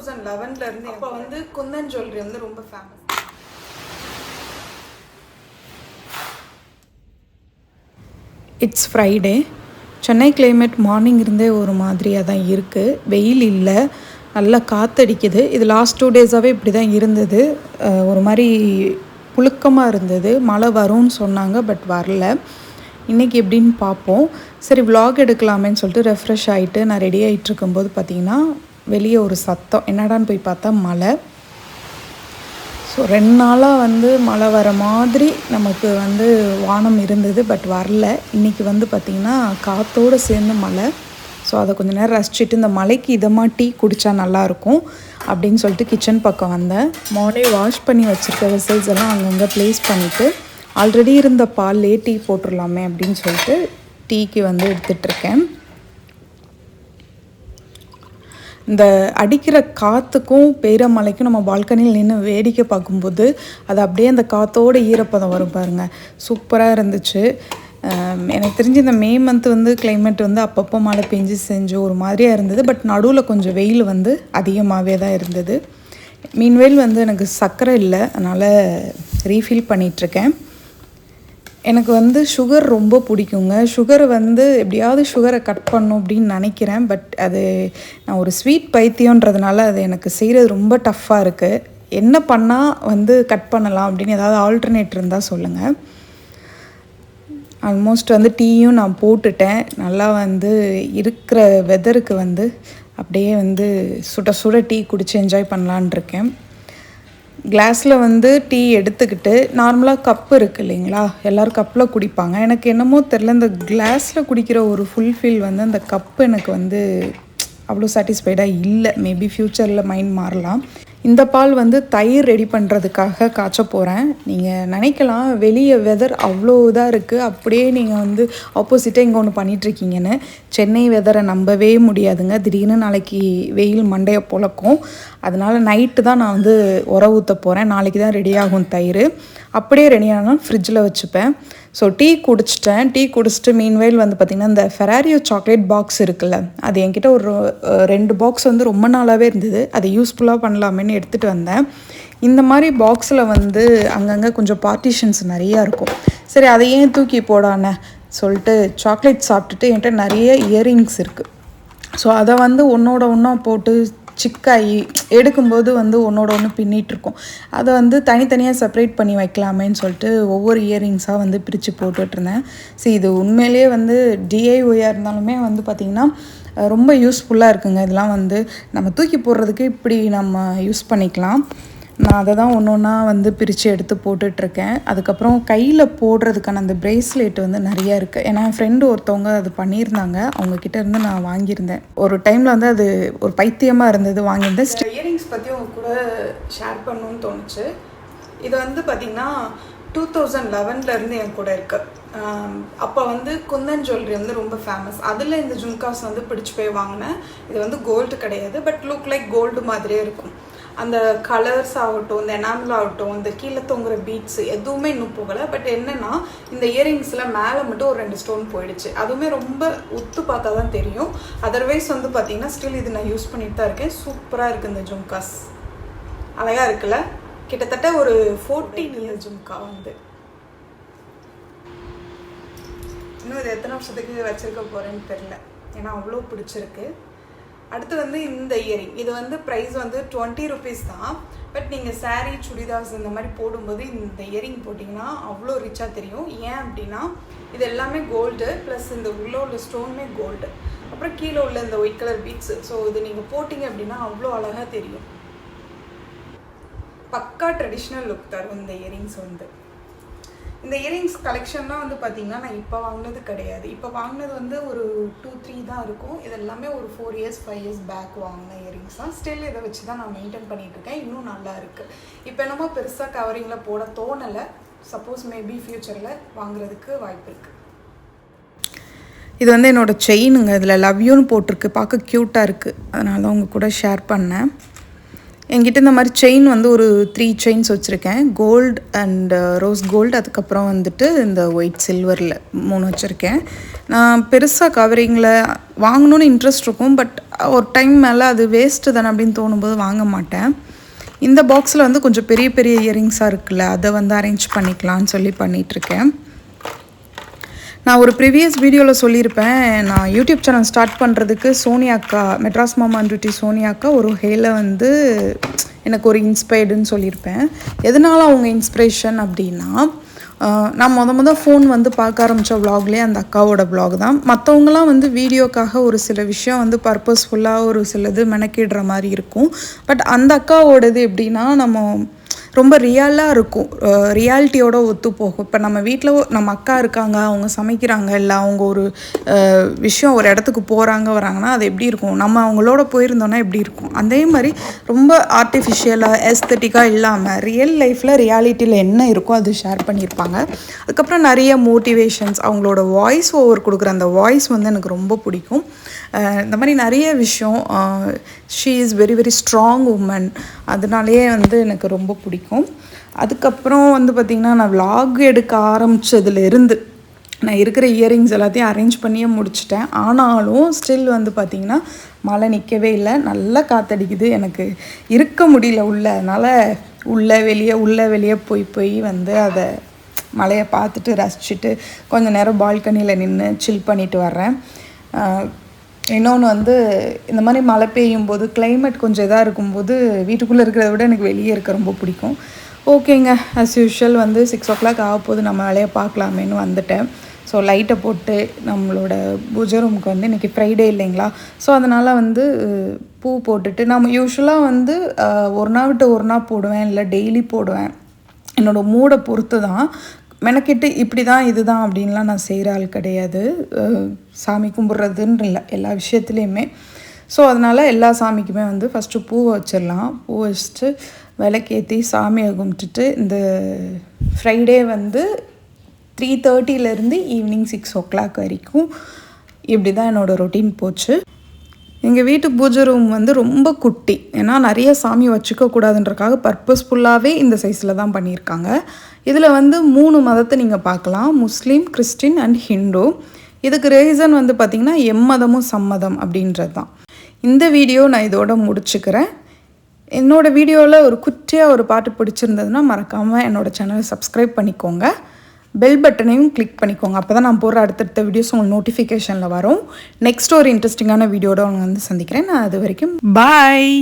Thousand லெவன்ல இருந்து அப்போ வந்து குந்தன் ஜுவல்லரி வந்து ரொம்ப famous it's Friday Chennai climate morning இருந்தே ஒரு மாதிரியாக தான் இருக்குது வெயில் இல்லை நல்லா காத்தடிக்குது. இது லாஸ்ட் டூ டேஸாகவே இப்படி தான் இருந்தது. ஒரு மாதிரி புழுக்கமாக இருந்தது. மழை வரும்னு சொன்னாங்க பட் வரல. இன்றைக்கி எப்படின்னு பார்ப்போம். சரி vlog எடுக்கலாமேன்னு சொல்லிட்டு ரெஃப்ரெஷ் ஆகிட்டு நான் ரெடி ஆகிட்டு இருக்கும்போது பார்த்தீங்கன்னா வெளியே ஒரு சத்தம். என்னடான்னு போய் பார்த்தா மழை. ஸோ ரெண்டு நாளாக வந்து மழை வர மாதிரி நமக்கு வந்து வானம் இருந்தது பட் வரல. இன்றைக்கி வந்து பார்த்திங்கன்னா காற்றோடு சேர்ந்து மழை. ஸோ அதை கொஞ்சம் நேரம் ரசிச்சுட்டு இந்த மலைக்கு இதமாக டீ குடித்தா நல்லாயிருக்கும் அப்படின்னு சொல்லிட்டு கிச்சன் பக்கம் வந்தேன். மார்னிங் வாஷ் பண்ணி வச்சுருக்க வெசல்ஸ் எல்லாம் அங்கங்கே ப்ளேஸ் பண்ணிவிட்டு ஆல்ரெடி இருந்த பால்லே டீ போட்டுடலாமே அப்படின்னு சொல்லிட்டு டீக்கு வந்து எடுத்துகிட்ருக்கேன் இந்த அடிக்கிற காற்றுக்கும் பேரமலைக்கும் நம்ம பால்கனியில் நின்று வேடிக்கை பார்க்கும்போது அது அப்படியே அந்த காற்றோட ஈரப்பதம் வரும் பாருங்கள் சூப்பராக இருந்துச்சு. எனக்கு தெரிஞ்சு இந்த மே மந்த் வந்து கிளைமேட் வந்து அப்பப்போ மழை பெஞ்சு செஞ்சு ஒரு மாதிரியாக இருந்தது. பட் நடுவில் கொஞ்சம் வெயில் வந்து அதிகமாகவே தான் இருந்தது. மீன்வேல் வந்து எனக்கு சர்க்கரை இல்லை. அதனால் ரீஃபில் பண்ணிகிட்ருக்கேன் எனக்கு வந்து சுகர் ரொம்ப பிடிக்குங்க. சுகர் வந்து எப்படியாவது சுகரை கட் பண்ணும் அப்படின்னு நினைக்கிறேன். பட் அது நான் ஒரு ஸ்வீட் பைத்தியன்றதுனால அது எனக்கு செய்கிறது ரொம்ப டஃப்பாக இருக்குது என்ன பண்ணால் வந்து கட் பண்ணலாம் அப்படின்னு ஏதாவது ஆல்டர்னேட் இருந்தால் சொல்லுங்கள் ஆல்மோஸ்ட் வந்து டீயும் நான் போட்டுட்டேன். நல்லா வந்து இருக்கிற வெதருக்கு வந்து அப்படியே வந்து சுட சுட டீ குடிச்சு என்ஜாய் பண்ணலான் இருக்கேன். கிளாஸில் வந்து டீ எடுத்துக்கிட்டு நார்மலாக கப்பு இருக்குது இல்லைங்களா? எல்லோரும் கப்பில் குடிப்பாங்க. எனக்கு என்னமோ தெரில இந்த கிளாஸில் குடிக்கிற ஒரு ஃபுல்ஃபில் வந்து அந்த கப்பு எனக்கு வந்து அவ்வளோ சாட்டிஸ்ஃபைடாக இல்லை. மேபி ஃப்யூச்சரில் மைண்ட் மாறலாம். இந்த பால் வந்து தயிர் ரெடி பண்ணுறதுக்காக காய்ச்ச போகிறேன் நீங்கள் நினைக்கலாம் வெளியே வெதர் அவ்வளோ இதாக இருக்குது அப்படியே நீங்கள் வந்து ஆப்போசிட்டாக இங்கே ஒன்று பண்ணிகிட்ருக்கீங்கன்னு சென்னை வெதரை நம்பவே முடியாதுங்க. திடீர்னு நாளைக்கு வெயில் மண்டையை பொழக்கும். அதனால் நைட்டு தான் நான் வந்து உர ஊற்ற போகிறேன் நாளைக்கு தான் ரெடி ஆகும் தயிர். அப்படியே ரெடி ஆனால் ஃப்ரிட்ஜில் வச்சுப்பேன். ஸோ டீ குடிச்சிட்டேன். டீ குடிச்சிட்டு மீன்வேல் வந்து பார்த்திங்கன்னா இந்த ஃபெராரியோ சாக்லேட் பாக்ஸ் இருக்குல்ல அது என்கிட்ட ஒரு ரெண்டு பாக்ஸ் வந்து ரொம்ப நாளாகவே இருந்தது. அதை யூஸ்ஃபுல்லாக பண்ணலாமேன்னு எடுத்துகிட்டு வந்தேன். இந்த மாதிரி பாக்ஸில் வந்து அங்கங்கே கொஞ்சம் பார்ட்டிஷன்ஸ் நிறையா இருக்கும். சரி அதை ஏன் தூக்கி போடானே சொல்லிட்டு சாக்லேட் சாப்பிட்டுட்டு என்கிட்ட நிறைய இயரிங்ஸ் இருக்குது ஸோ அதை வந்து ஒன்றோட ஒன்றா போட்டு சிக்காயி எடுக்கும்போது வந்து ஒன்றோட ஒன்று பின்னிட்டுருக்கும். அதை வந்து தனித்தனியாக செப்பரேட் பண்ணி வைக்கலாமேன்னு சொல்லிட்டு ஒவ்வொரு இயரிங்ஸாக வந்து பிரித்து போட்டுட்ருந்தேன். சரி இது உண்மையிலேயே வந்து டிஐஒயாக இருந்தாலுமே வந்து பார்த்திங்கன்னா ரொம்ப யூஸ்ஃபுல்லாக இருக்குங்க. இதெல்லாம் வந்து நம்ம தூக்கி போடுறதுக்கு இப்படி நம்ம யூஸ் பண்ணிக்கலாம். நான் அதை தான் ஒன்று ஒன்றா வந்து பிரித்து எடுத்து போட்டுட்ருக்கேன். அதுக்கப்புறம் கையில் போடுறதுக்கான அந்த பிரேஸ்லெட் வந்து நிறையா இருக்குது ஏன்னா என் ஃப்ரெண்டு ஒருத்தவங்க அது பண்ணியிருந்தாங்க. அவங்கக்கிட்ட இருந்து நான் வாங்கியிருந்தேன். ஒரு டைமில் வந்து அது ஒரு பைத்தியமாக இருந்தது வாங்கியிருந்தேன். இயரிங்ஸ் பற்றி உங்க கூட ஷேர் பண்ணணும்னு தோணுச்சு. இது வந்து பார்த்திங்கன்னா டூ தௌசண்ட் லெவன்லேருந்து என் கூட இருக்குது அப்போ வந்து குந்தன் ஜுவல்லரி வந்து ரொம்ப ஃபேமஸ் அதில் இந்த ஜும்காஸ் வந்து பிடிச்சு போய் வாங்கினேன். இது வந்து கோல்டு கிடையாது பட் லுக் லைக் கோல்டு மாதிரியே இருக்கும். அந்த கலர்ஸ் ஆகட்டும் இந்த எனாமல் ஆகட்டும் இந்த கீழே தொங்குற பீட்ஸ் எதுவுமே இன்னும் போகலை. பட் என்னன்னா இந்த இயரிங்ஸில் மேலே மட்டும் ஒரு ரெண்டு ஸ்டோன் போயிடுச்சு. அதுவுமே ரொம்ப உத்து பார்த்தா தான் தெரியும். அதர்வைஸ் வந்து பார்த்தீங்கன்னா ஸ்டில் இது நான் யூஸ் பண்ணிட்டு தான் இருக்கேன். சூப்பராக இருக்குது இந்த ஜும்காஸ். அழகாக இருக்குல்ல? கிட்டத்தட்ட ஒரு ஃபோர்டீன் இயர் ஜும்கா வந்து. இன்னும் இது எத்தனை வருஷத்துக்கு வச்சுருக்க போகிறேன்னு தெரில ஏன்னா அவ்வளோ பிடிச்சிருக்கு. அடுத்து வந்து இந்த இயரிங் இது வந்து ப்ரைஸ் வந்து டுவெண்ட்டி ருபீஸ் தான். பட் நீங்கள் சாரீ சுடிதார்ஸ் இந்த மாதிரி போடும்போது இந்த இயரிங் போட்டிங்கன்னா அவ்வளோ ரிச்சாக தெரியும். ஏன் அப்படின்னா இது எல்லாமே கோல்டு ப்ளஸ் இந்த உள்ள உள்ள ஸ்டோனுமே கோல்டு அப்புறம் கீழே உள்ள இந்த ஒயிட் கலர் பீட்ஸ் ஸோ இது நீங்கள் போட்டிங்க அப்படின்னா அவ்வளோ அழகாக தெரியும். பக்கா ட்ரெடிஷ்னல் லுக் தரும் இந்த இயரிங்ஸ் வந்து. இந்த இயரிங்ஸ் கலெக்ஷன்லாம் வந்து பார்த்தீங்கன்னா நான் இப்போ வாங்கினது கிடையாது. இப்போ வாங்கினது வந்து ஒரு டூ த்ரீ தான் இருக்கும். இது எல்லாமே ஒரு four years five years back வாங்கின இயரிங்ஸ் தான். ஸ்டில் இதை வச்சு தான் நான் மெயின்டைன் பண்ணிட்டு இருக்கேன் இன்னும் நல்லா இருக்குது இப்போ என்னமோ பெருசாக கவரிங்கில் போட தோணலை. சப்போஸ் மேபி ஃப்யூச்சரில் வாங்குறதுக்கு வாய்ப்பு இருக்குது இது வந்து என்னோடய செயினுங்க இதில் லவ் யூன்னு போட்டிருக்கு. பார்க்க க்யூட்டாக இருக்குது அதனால தான் உங்க கூட ஷேர் பண்ணேன். என்கிட்ட இந்த மாதிரி செயின் வந்து ஒரு த்ரீ செயின்ஸ் வச்சுருக்கேன். கோல்டு அண்ட் ரோஸ் கோல்டு அதுக்கப்புறம் வந்துட்டு இந்த ஒயிட் சில்வரில் மூணு வச்சுருக்கேன். நான் பெருசாக கவரிங்கில் வாங்கணும்னு இன்ட்ரெஸ்ட் இருக்கும் பட் ஒரு டைம் மேலே அது வேஸ்ட்டு தானே அப்படின்னு தோணும்போது வாங்க மாட்டேன். இந்த பாக்ஸில் வந்து கொஞ்சம் பெரிய பெரிய இயரிங்ஸாக இருக்குல்ல அதை வந்து அரேஞ்ச் பண்ணிக்கலாம்னு சொல்லி பண்ணிகிட்ருக்கேன் நான் ஒரு ப்ரீவியஸ் வீடியோவில் சொல்லியிருப்பேன் நான் யூடியூப் சேனல் ஸ்டார்ட் பண்ணுறதுக்கு சோனியா அக்கா மெட்ராஸ் மாமா டியூட்டி சோனியா அக்கா ஒரு ஹேல வந்து எனக்கு ஒரு இன்ஸ்பயர்டுன்னு சொல்லியிருப்பேன். எதனால் அவங்க இன்ஸ்பிரேஷன் அப்படின்னா நான் மொத மொதல் ஃபோன் வந்து பார்க்க ஆரம்பித்த vlogலயே அந்த அக்காவோட vlog தான். மற்றவங்களாம் வந்து வீடியோக்காக ஒரு சில விஷயம் வந்து பர்பஸ்ஃபுல்லாக ஒரு சிலது மெனக்கிடுற மாதிரி இருக்கும். பட் அந்த அக்காவோடது எப்படின்னா நம்ம ரொம்ப ரியலாக இருக்கும். ரியாலிட்டியோட ஒத்து போகும் இப்போ நம்ம வீட்டில் நம்ம அக்கா இருக்காங்க அவங்க சமைக்கிறாங்க இல்லை அவங்க ஒரு விஷயம் ஒரு இடத்துக்கு போகிறாங்க வராங்கன்னா அது எப்படி இருக்கும்? நம்ம அவங்களோட போயிருந்தோன்னா எப்படி இருக்கும்? அதே மாதிரி ரொம்ப ஆர்டிஃபிஷியலாக எஸ்தட்டிக்காக இல்லாமல் ரியல் லைஃப்பில் ரியாலிட்டியில் என்ன இருக்கோ அது ஷேர் பண்ணியிருப்பாங்க. அதுக்கப்புறம் நிறைய மோட்டிவேஷன்ஸ் அவங்களோட வாய்ஸ் ஓவர் கொடுக்குற அந்த வாய்ஸ் வந்து எனக்கு ரொம்ப பிடிக்கும். இந்த மாதிரி நிறைய விஷயம் she is very very strong woman அதனாலேயே வந்து எனக்கு ரொம்ப பிடிக்கும். அதுக்கப்புறம் வந்து பார்த்திங்கன்னா நான் விலாக் எடுக்க ஆரம்பிச்சதுலேருந்து நான் இருக்கிற இயரிங்ஸ் எல்லாத்தையும் அரேஞ்ச் பண்ணியே முடிச்சிட்டேன். ஆனாலும் ஸ்டில் வந்து பார்த்திங்கன்னா மழை நிற்கவே இல்லை. நல்லா காத்தடிக்குது. எனக்கு இருக்க முடியல உள்ள. அதனால் உள்ளே வெளியே உள்ளே வெளியே போய் போய் வந்து அதை மலையை பார்த்துட்டு ரசிச்சுட்டு கொஞ்சம் நேரம் பால்கனியில் நின்று சில் பண்ணிட்டு வர்றேன். இன்னொன்று வந்து இந்த மாதிரி மழை பெய்யும் போது கிளைமேட் கொஞ்சம் இதாக இருக்கும்போது வீட்டுக்குள்ளே இருக்கிறத விட எனக்கு வெளியே இருக்க ரொம்ப பிடிக்கும். ஓகேங்க. அஸ் யூஷுவல் வந்து சிக்ஸ் ஓ கிளாக் ஆக போது நம்ம வேலையை பார்க்கலாமேன்னு வந்துட்டேன். ஸோ லைட்டை போட்டு நம்மளோட பூஜை ரூமுக்கு வந்து இன்றைக்கி ஃப்ரைடே இல்லைங்களா? ஸோ அதனால் வந்து பூ போட்டுட்டு நம்ம யூஸ்வலாக வந்து ஒரு நாள் விட்டு ஒரு நாள் போடுவேன். இல்லை டெய்லி போடுவேன். என்னோடய மூடை பொறுத்து தான் மெனக்கிட்டு இப்படி தான் இதுதான் அப்படின்லாம் நான் செய்கிற ஆள் கிடையாது. சாமி கும்பிட்றதுன்னு இல்லை எல்லா விஷயத்துலேயுமே. ஸோ அதனால் எல்லா சாமிக்குமே வந்து ஃபஸ்ட்டு பூவை வச்சிடலாம். பூ வச்சுட்டு விளக்கேற்றி சாமியை கும்பிட்டுட்டு இந்த ஃப்ரைடே வந்து த்ரீ தேர்ட்டிலேருந்து ஈவினிங் சிக்ஸ் ஓ கிளாக் வரைக்கும் இப்படி தான் என்னோடய ரொட்டீன் போச்சு. எங்கள் வீட்டு பூஜை ரூம் வந்து ரொம்ப குட்டி. ஏன்னா நிறைய சாமி வச்சுக்கக்கூடாதுன்றக்காக பர்பஸ்ஃபுல்லாகவே இந்த சைஸில் தான் பண்ணியிருக்காங்க. இதில் வந்து மூணு மதத்தை நீங்கள் பார்க்கலாம். Muslim Christian and Hindu. இதுக்கு ரீசன் வந்து பார்த்திங்கன்னா எம்மதமும் சம்மதம் அப்படின்றது தான். இந்த வீடியோ நான் இதோட முடிச்சுக்கிறேன். என்னோடய வீடியோவில் ஒரு குட்டியாக ஒரு பாட்டு பிடிச்சிருந்ததுன்னா மறக்காமல் என்னோடய சேனலை சப்ஸ்கிரைப் பண்ணிக்கோங்க. பெல் பட்டனையும் கிளிக் பண்ணிக்கோங்க. அப்போ தான் நான் போகிற அடுத்தடுத்த வீடியோஸ் உங்களுக்கு நோட்டிஃபிகேஷனில் வரும். நெக்ஸ்ட் ஒரு இன்ட்ரெஸ்டிங்கான வீடியோட உங்களை வந்து சந்திக்கிறேன். நான் அது வரைக்கும் பாய்